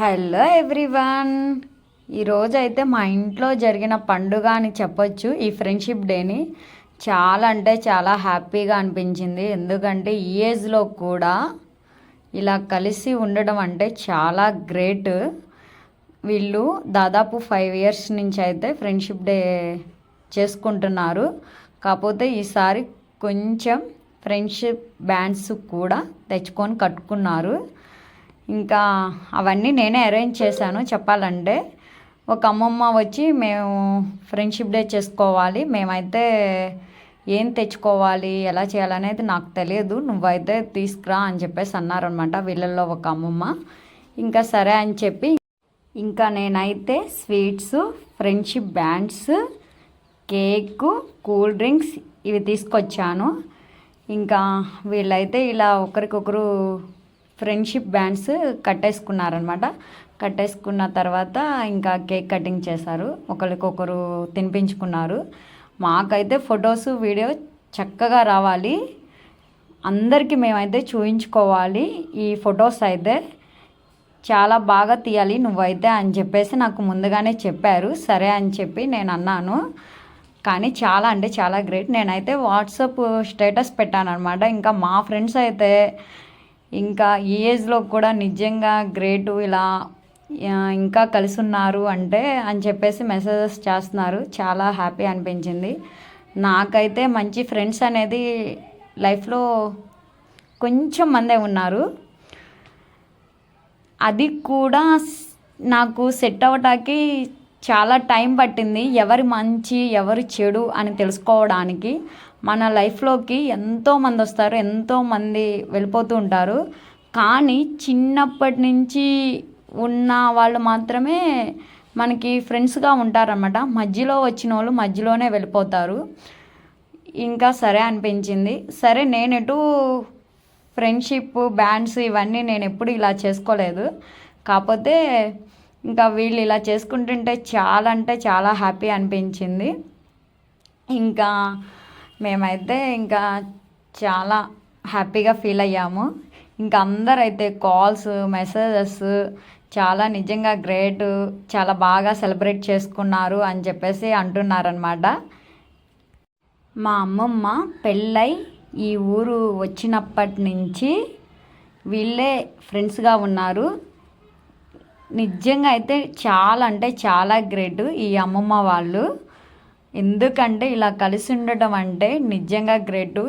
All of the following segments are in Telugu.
హలో ఎవ్రీవన్ ఈరోజు అయితే మా ఇంట్లో జరిగిన పండుగ అని చెప్పొచ్చు. ఈ ఫ్రెండ్షిప్ డేని చాలా అంటే చాలా హ్యాపీగా అనిపించింది. ఎందుకంటే ఈ ఏజ్లో కూడా ఇలా కలిసి ఉండడం అంటే చాలా గ్రేట్ వీళ్ళు దాదాపు ఫైవ్ ఇయర్స్ నుంచి అయితే ఫ్రెండ్షిప్ డే చేసుకుంటున్నారు. కాకపోతే ఈసారి కొంచెం ఫ్రెండ్షిప్ బ్యాండ్స్ కూడా తెచ్చుకొని కట్టుకున్నారు. ఇంకా అవన్నీ నేనే అరేంజ్ చేశాను చెప్పాలంటే. ఒక అమ్మమ్మ వచ్చి మేము ఫ్రెండ్షిప్ డే చేసుకోవాలి మేమైతే ఏం తెచ్చుకోవాలి ఎలా చేయాలనేది నాకు తెలియదు నువ్వైతే తీసుకురా అని చెప్పేసి అన్నారనమాట వీళ్ళల్లో ఒక అమ్మమ్మ. ఇంకా సరే అని చెప్పి ఇంకా నేనైతే sweets friendship bands cake cool drinks ఇవి తీసుకొచ్చాను. ఇంకా వీళ్ళైతే ఇలా ఒకరికొకరు ఫ్రెండ్షిప్ బ్యాండ్స్ కట్టేసుకున్నారనమాట. కట్టేసుకున్న తర్వాత ఇంకా కేక్ కటింగ్ చేశారు. ఒకరికొకరు తినిపించుకున్నారు. మాకైతే ఫొటోస్ వీడియో చక్కగా రావాలి. అందరికీ మేమైతే చూయించుకోవాలి. ఈ ఫొటోస్ అయితే చాలా బాగా తీయాలి నువ్వైతే అని చెప్పేసి నాకు ముందుగానే చెప్పారు. సరే అని చెప్పి నేను అన్నాను. కానీ చాలా అంటే చాలా గ్రేట్. నేనైతే వాట్సాప్ స్టేటస్ పెట్టాను అనమాట ఇంకా మా ఫ్రెండ్స్ అయితే ఇంకా ఈ ఏజ్లో కూడా నిజంగా గ్రేటు ఇలా ఇంకా కలిసి ఉన్నారు అంటే అని చెప్పేసి మెసేజెస్ చేస్తున్నారు. చాలా హ్యాపీ అనిపించింది. నాకైతే మంచి ఫ్రెండ్స్ అనేది లైఫ్లో కొంచెం మందే ఉన్నారు. అది కూడా నాకు సెట్ అవ్వటానికి చాలా టైం పట్టింది. ఎవరి మంచి ఎవరి చెడు అని తెలుసుకోవడానికి మన లైఫ్లోకి ఎంతో మంది వస్తారు ఎంతో మంది వెళ్ళిపోతూ ఉంటారు. కానీ చిన్నప్పటి నుంచి ఉన్న వాళ్ళు మాత్రమే మనకి ఫ్రెండ్స్గా ఉంటారన్నమాట. మధ్యలో వచ్చిన వాళ్ళు మధ్యలోనే వెళ్ళిపోతారు. ఇంకా సరే అనిపించింది. సరే నేను ఎటు ఫ్రెండ్షిప్ బ్యాండ్స్ ఇవన్నీ నేను ఎప్పుడు ఇలా చేసుకోలేదు. కాకపోతే ఇంకా వీళ్ళు ఇలా చేసుకుంటుంటే చాలా అంటే చాలా హ్యాపీ అనిపించింది. ఇంకా మేమైతే ఇంకా చాలా హ్యాపీగా ఫీల్ అయ్యాము. ఇంకా అందరైతే కాల్స్ మెసేజెస్ చాలా నిజంగా గ్రేట్ చాలా బాగా సెలబ్రేట్ చేసుకున్నారు అని చెప్పేసి అంటున్నారనమాట మా అమ్మమ్మ పెళ్ళై ఈ ఊరు వచ్చినప్పటి నుంచి వీళ్ళే ఫ్రెండ్స్గా ఉన్నారు. నిజంగా అయితే చాలా అంటే చాలా గ్రేట్ ఈ అమ్మమ్మ వాళ్ళు. ఎందుకంటే ఇలా కలిసి ఉండటం అంటే నిజంగా గ్రేటు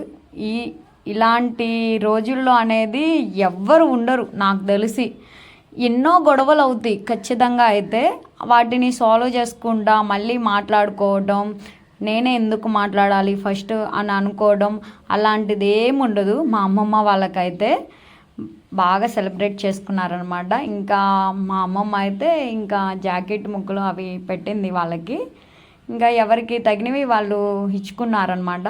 ఈ ఇలాంటి రోజుల్లో అనేది ఎవ్వరు ఉండరు నాకు తెలిసి. ఎన్నో గొడవలు అవుతాయి ఖచ్చితంగా అయితే. వాటిని సాల్వ్ చేసుకుంటా మళ్ళీ మాట్లాడుకోవడం నేనే ఎందుకు మాట్లాడాలి ఫస్ట్ అని అనుకోవడం అలాంటిది ఏమి ఉండదు మా అమ్మమ్మ వాళ్ళకైతే. బాగా సెలబ్రేట్ చేసుకున్నారనమాట. ఇంకా మా అమ్మమ్మ అయితే ఇంకా జాకెట్ ముక్కలు అవి పెట్టింది వాళ్ళకి. ఇంకా ఎవరికి తగినవి వాళ్ళు ఇచ్చుకున్నారనమాట.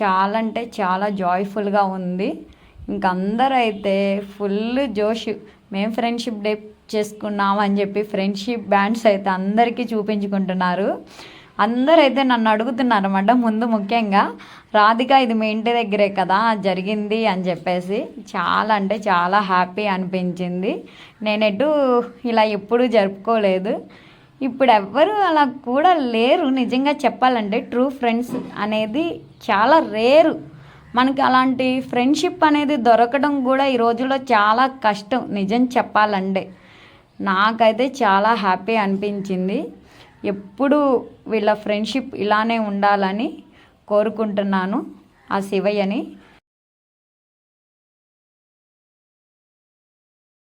చాలా అంటే చాలా జాయ్ఫుల్గా ఉంది. ఇంకా అందరూ అయితే ఫుల్ జోష్ మేము ఫ్రెండ్షిప్ డే చేసుకున్నామని చెప్పి ఫ్రెండ్షిప్ బ్యాండ్స్ అయితే అందరికీ చూపించుకుంటున్నారు. అందరైతే నన్ను అడుగుతున్నారు అనమాట ముందు ముఖ్యంగా రాధిక ఇది మీ ఇంటి దగ్గరే కదా జరిగింది అని చెప్పేసి చాలా అంటే చాలా హ్యాపీ అనిపించింది. నేను ఎటు ఇలా ఎప్పుడూ జరుపుకోలేదు. ఇప్పుడు ఎవ్వరు అలా కూడా లేరు. నిజంగా చెప్పాలంటే ట్రూ ఫ్రెండ్స్ అనేది చాలా రేరు మనకి అలాంటి ఫ్రెండ్షిప్ అనేది దొరకడం కూడా ఈ రోజుల్లో చాలా కష్టం నిజం చెప్పాలంటే. నాకైతే చాలా హ్యాపీ అనిపించింది. ఎప్పుడు వీళ్ళ ఫ్రెండ్షిప్ ఇలానే ఉండాలని కోరుకుంటున్నాను ఆ శివయ్యని.